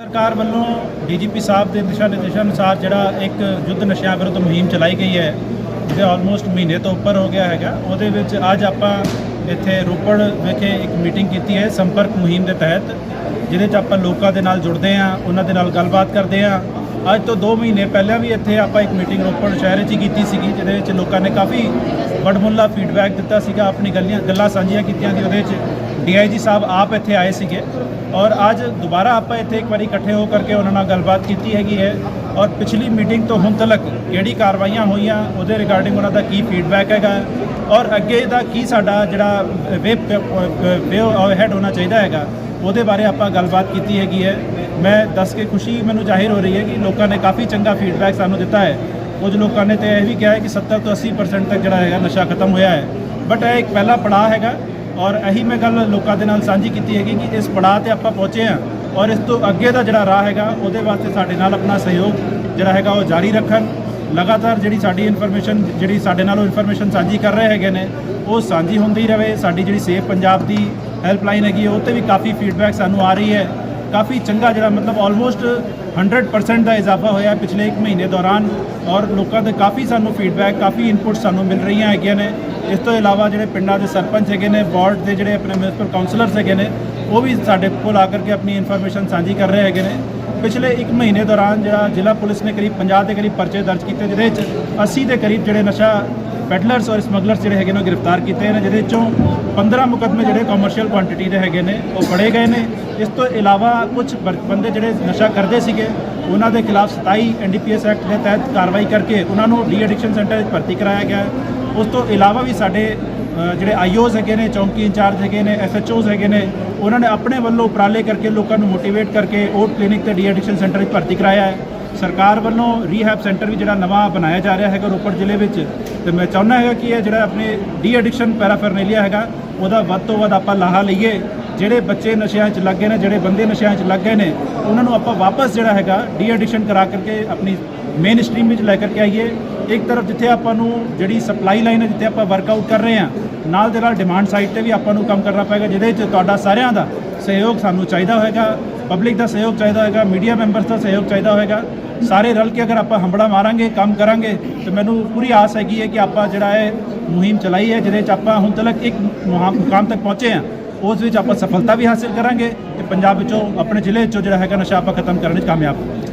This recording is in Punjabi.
ਸਰਕਾਰ ਵੱਲੋਂ ਡੀਜੀਪੀ ਸਾਹਿਬ ਦੇ ਦਿਸ਼ਾ ਨਿਰਦੇਸ਼ਾਂ ਅਨੁਸਾਰ ਜਿਹੜਾ ਇੱਕ ਯੁੱਧ ਨਸ਼ਿਆਂ ਵਿਰੁੱਧ ਮੁਹਿੰਮ ਚਲਾਈ ਗਈ ਹੈ, ਜਿਹਦੇ ਆਲਮੋਸਟ ਮਹੀਨੇ ਤੋਂ ਉੱਪਰ ਹੋ ਗਿਆ ਹੈਗਾ, ਉਹਦੇ ਵਿੱਚ ਅੱਜ ਆਪਾਂ ਇੱਥੇ ਰੋਪੜ ਵਿਖੇ ਇੱਕ ਮੀਟਿੰਗ ਕੀਤੀ ਹੈ ਸੰਪਰਕ ਮੁਹਿੰਮ ਦੇ ਤਹਿਤ, ਜਿਹਦੇ 'ਚ ਆਪਾਂ ਲੋਕਾਂ ਦੇ ਨਾਲ ਜੁੜਦੇ ਹਾਂ, ਉਹਨਾਂ ਦੇ ਨਾਲ ਗੱਲਬਾਤ ਕਰਦੇ ਹਾਂ ਅੱਜ ਤੋਂ 2 ਮਹੀਨੇ ਪਹਿਲਾਂ ਵੀ ਇੱਥੇ ਆਪਾਂ ਇੱਕ ਮੀਟਿੰਗ ਰੋਪੜ ਸ਼ਹਿਰ 'ਚ ਹੀ ਕੀਤੀ ਸੀਗੀ, ਜਿਹਦੇ ਵਿੱਚ ਲੋਕਾਂ ਨੇ ਕਾਫੀ ਵਡਮੁੱਲਾ ਫੀਡਬੈਕ ਦਿੱਤਾ ਸੀਗਾ, ਆਪਣੀ ਗੱਲਾਂ ਗੱਲਾਂ ਸਾਂਝੀਆਂ ਕੀਤੀਆਂ ਸੀ ਉਹਦੇ 'ਚ ਡੀਆਈਜੀ ਸਾਹਿਬ ਆਪ ਇੱਥੇ ਆਏ ਸੀਗੇ। ਔਰ ਅੱਜ ਦੁਬਾਰਾ ਆਪਾਂ ਇੱਥੇ ਇੱਕ ਵਾਰੀ ਇਕੱਠੇ ਹੋ ਕਰਕੇ ਉਹਨਾਂ ਨਾਲ ਗੱਲਬਾਤ ਕੀਤੀ ਹੈਗੀ ਹੈ। ਔਰ ਪਿਛਲੀ ਮੀਟਿੰਗ ਤੋਂ ਹੁਣ ਤੱਕ ਕਿਹੜੀ ਕਾਰਵਾਈਆਂ ਹੋਈਆਂ, ਉਹਦੇ ਰਿਗਾਰਡਿੰਗ ਉਹਨਾਂ ਦਾ ਕੀ ਫੀਡਬੈਕ ਹੈਗਾ ਔਰ ਅੱਗੇ ਦਾ ਕੀ ਸਾਡਾ ਜਿਹੜਾ ਵੇ ਵੇ ਹੈਡ ਹੋਣਾ ਚਾਹੀਦਾ ਹੈਗਾ, ਉਹਦੇ ਬਾਰੇ ਆਪਾਂ ਗੱਲਬਾਤ ਕੀਤੀ ਹੈਗੀ ਹੈ। ਮੈਂ ਦੱਸ ਕੇ ਖੁਸ਼ੀ ਮੈਨੂੰ ਜ਼ਾਹਿਰ ਹੋ ਰਹੀ ਹੈ ਕਿ ਲੋਕਾਂ ਨੇ ਕਾਫੀ ਚੰਗਾ ਫੀਡਬੈਕ ਸਾਨੂੰ ਦਿੱਤਾ ਹੈ। ਕੁਝ ਲੋਕਾਂ ਨੇ ਤੇ ਇਹ ਵੀ ਕਿਹਾ ਹੈ ਕਿ 70 ਤੋਂ 80% ਤੱਕ ਜਿਹੜਾ ਹੈਗਾ ਨਸ਼ਾ ਖਤਮ ਹੋਇਆ ਹੈ। ਬਟ ਇਹ ਇੱਕ ਪਹਿਲਾ ਪੜਾਅ ਹੈਗਾ ਔਰ ਇਹੀ ਮੈਂ ਗੱਲ ਲੋਕਾਂ ਦੇ ਨਾਲ ਸਾਂਝੀ ਕੀਤੀ ਹੈਗੀ ਕਿ ਇਸ ਪੜਾਅ ਤੇ ਆਪਾਂ ਪਹੁੰਚੇ ਹਾਂ ਔਰ ਇਸ ਤੋਂ ਅੱਗੇ ਦਾ ਜਿਹੜਾ ਰਾਹ ਹੈਗਾ ਉਹਦੇ ਵਾਸਤੇ ਸਾਡੇ ਨਾਲ ਆਪਣਾ ਸਹਿਯੋਗ ਜਿਹੜਾ ਹੈਗਾ ਉਹ ਜਾਰੀ ਰੱਖਣ। ਲਗਾਤਾਰ ਜਿਹੜੀ ਸਾਡੀ ਇਨਫੋਰਮੇਸ਼ਨ ਜਿਹੜੀ ਸਾਡੇ ਨਾਲ ਉਹ ਇਨਫੋਰਮੇਸ਼ਨ ਸਾਂਝੀ ਕਰ ਰਹੇ ਹੈਗੇ ਨੇ, ਉਹ ਸਾਂਝੀ ਹੁੰਦੀ ਰਹੇ ਸਾਡੀ ਜਿਹੜੀ ਸੇਫ ਪੰਜਾਬ ਦੀ ਹੈਲਪਲਾਈਨ ਹੈਗੀ ਉਹ ਤੇ ਵੀ ਕਾਫੀ ਫੀਡਬੈਕ ਸਾਨੂੰ ਆ ਰਹੀ ਹੈ। ਕਾਫੀ ਚੰਗਾ ਜਿਹੜਾ ਮਤਲਬ ਆਲਮੋਸਟ 100% ਦਾ ਇਜ਼ਾਫਾ ਹੋਇਆ ਪਿਛਲੇ 1 ਮਹੀਨੇ ਦੌਰਾਨ ਔਰ ਲੋਕਾਂ ਦੇ ਕਾਫੀ ਸਾਨੂੰ ਫੀਡਬੈਕ ਕਾਫੀ ਇਨਪੁਟ ਸਾਨੂੰ ਮਿਲ ਰਹੀਆਂ ਹੈਗੀਆਂ ਨੇ ਇਸ ਤੋਂ ਇਲਾਵਾ ਜਿਹੜੇ ਪਿੰਡਾਂ ਦੇ ਸਰਪੰਚ ਹੈਗੇ ਨੇ ਵਾਰਡ ਦੇ ਜਿਹੜੇ ਆਪਣੇ ਮਿਊਨਿਸਪਲ ਕਾਉਂਸਲਰਸ ਹੈਗੇ ਨੇ ਉਹ ਵੀ ਸਾਡੇ ਕੋਲ ਆ ਕਰਕੇ ਆਪਣੀ ਇਨਫੋਰਮੇਸ਼ਨ ਸਾਂਝੀ ਕਰ ਰਹੇ ਹੈਗੇ ਨੇ ਪਿਛਲੇ 1 ਮਹੀਨੇ ਦੌਰਾਨ ਜਿਹੜਾ ਜ਼ਿਲ੍ਹਾ ਪੁਲਿਸ ਨੇ ਕਰੀਬ 50 ਦੇ ਕਰੀਬ ਪਰਚੇ ਦਰਜ ਕੀਤੇ, ਜਿਹਦੇ ਵਿੱਚ 80 ਦੇ ਕਰੀਬ ਜਿਹੜੇ ਨਸ਼ਾ ਪੈਡਲਰਸ ਔਰ ਸਮਗਲਰਸ ਜਿਹੜੇ ਹੈਗੇ ਨੇ ਉਹ ਗ੍ਰਿਫਤਾਰ ਕੀਤੇ ਨੇ, ਜਿਹਦੇ ਚੋਂ 15 ਮੁਕੱਦਮੇ ਜਿਹੜੇ ਕਮਰਸ਼ੀਅਲ ਕੁਆਂਟੀਟੀ ਦੇ ਹੈਗੇ ਨੇ, ਉਹ ਫੜੇ ਗਏ ਨੇ। ਇਸ ਤੋਂ ਇਲਾਵਾ ਕੁਝ ਬੰਦੇ ਜਿਹੜੇ ਨਸ਼ਾ ਕਰਦੇ ਸੀਗੇ, ਉਹਨਾਂ ਦੇ ਖਿਲਾਫ 27 ਐਨਡੀਪੀਐਸ ਐਕਟ ਦੇ ਤਹਿਤ ਕਾਰਵਾਈ ਕਰਕੇ ਉਹਨਾਂ ਨੂੰ ਡੀ ਐਡਿਕਸ਼ਨ ਸੈਂਟਰ ਵਿੱਚ ਭਰਤੀ ਕਰਾਇਆ ਗਿਆ। ਉਸ ਤੋਂ ਇਲਾਵਾ ਵੀ ਸਾਡੇ ਜਿਹੜੇ ਆਈਓਜ਼ ਹੈਗੇ ਨੇ, ਚੌਂਕੀ ਇੰਚਾਰਜ ਹੈਗੇ ਨੇ ਐਸਐਚਓਜ਼ ਹੈਗੇ ਨੇ, ਉਹਨਾਂ ਨੇ ਆਪਣੇ ਵੱਲੋਂ ਉਪਰਾਲੇ ਕਰਕੇ ਲੋਕਾਂ ਨੂੰ ਮੋਟੀਵੇਟ ਕਰਕੇ ਓਟ ਕਲੀਨਿਕ ਤੇ ਡੀ ਐਡਿਕਸ਼ਨ ਸੈਂਟਰ ਵਿੱਚ ਭਰਤੀ ਕਰਾਇਆ ਹੈ। ਸਰਕਾਰ ਵੱਲੋਂ ਰੀਹੈਬ ਸੈਂਟਰ ਵੀ ਜਿਹੜਾ ਨਵਾਂ ਬਣਾਇਆ ਜਾ ਰਿਹਾ ਹੈਗਾ ਰੋਪੜ ਜ਼ਿਲ੍ਹੇ ਵਿੱਚ। ਤੇ ਮੈਂ ਚਾਹੁੰਦਾ ਹੈਗਾ ਕਿ ਇਹ ਜਿਹੜਾ ਆਪਣੇ ਡੀ ਐਡਿਕਸ਼ਨ ਪੈਰਾਫਰਨੇਲੀਆ ਹੈਗਾ, ਉਹਦਾ ਵੱਧ ਤੋਂ ਵੱਧ ਆਪਾਂ ਲਾਹਾ ਲਈਏ। ਜਿਹੜੇ ਬੱਚੇ ਨਸ਼ਿਆਂ 'ਚ ਲੱਗ ਗਏ ਨੇ, ਜਿਹੜੇ ਬੰਦੇ ਨਸ਼ਿਆਂ 'ਚ ਲੱਗ ਗਏ ਨੇ, ਉਹਨਾਂ ਨੂੰ ਆਪਾਂ ਵਾਪਸ ਜਿਹੜਾ ਹੈਗਾ ਡੀ ਐਡਿਕਸ਼ਨ ਕਰਾ ਕਰਕੇ ਆਪਣੀ ਮੇਨ ਸਟਰੀਮ ਵਿੱਚ ਲੈ ਕਰਕੇ ਆਈਏ। ਇੱਕ ਤਰਫ ਜਿੱਥੇ ਆਪਾਂ ਨੂੰ ਜਿਹੜੀ ਸਪਲਾਈ ਲਾਈਨ ਹੈ, ਜਿੱਥੇ ਆਪਾਂ ਵਰਕਆਊਟ ਕਰ ਰਹੇ ਹਾਂ, ਨਾਲ ਦੇ ਨਾਲ ਡਿਮਾਂਡ ਸਾਈਡ ਤੇ ਵੀ ਆਪਾਂ ਨੂੰ ਕੰਮ ਕਰਨਾ ਪਏਗਾ, ਜਿਹਦੇ 'ਚ ਤੁਹਾਡਾ ਸਾਰਿਆਂ ਦਾ ਸਹਿਯੋਗ ਸਾਨੂੰ ਚਾਹੀਦਾ ਹੋਏਗਾ ਪਬਲਿਕ ਦਾ ਸਹਿਯੋਗ ਚਾਹੀਦਾ ਹੋਏਗਾ ਮੀਡੀਆ ਮੈਂਬਰਸ ਦਾ ਸਹਿਯੋਗ ਚਾਹੀਦਾ ਹੋਏਗਾ। ਸਾਰੇ ਰਲ ਕੇ ਅਗਰ ਆਪਾਂ ਹੰਬੜਾ ਮਾਰਾਂਗੇ, ਕੰਮ ਕਰਾਂਗੇ, ਤੇ ਮੈਨੂੰ ਪੂਰੀ ਆਸ ਹੈਗੀ ਹੈ ਕਿ ਆਪਾਂ ਜਿਹੜਾ ਹੈ ਮੁਹਿੰਮ ਚਲਾਈ ਹੈ, ਜਿਹਦੇ 'ਚ ਆਪਾਂ ਹੁਣ ਤੱਕ ਇੱਕ ਮੁਹਾ- ਮੁਕਾਮ ਤੱਕ ਪਹੁੰਚੇ ਹਾਂ, ਉਸ ਵਿੱਚ ਆਪਾਂ ਸਫਲਤਾ ਵੀ ਹਾਸਿਲ ਕਰਾਂਗੇ ਤੇ ਪੰਜਾਬ ਵਿੱਚੋਂ, ਆਪਣੇ ਜ਼ਿਲ੍ਹੇ ਵਿੱਚੋਂ ਜਿਹੜਾ ਹੈਗਾ ਨਸ਼ਾ ਆਪਾਂ ਖਤਮ ਕਰਨ ਵਿੱਚ ਕਾਮਯਾਬ। ਹੋਵਾਂਗੇ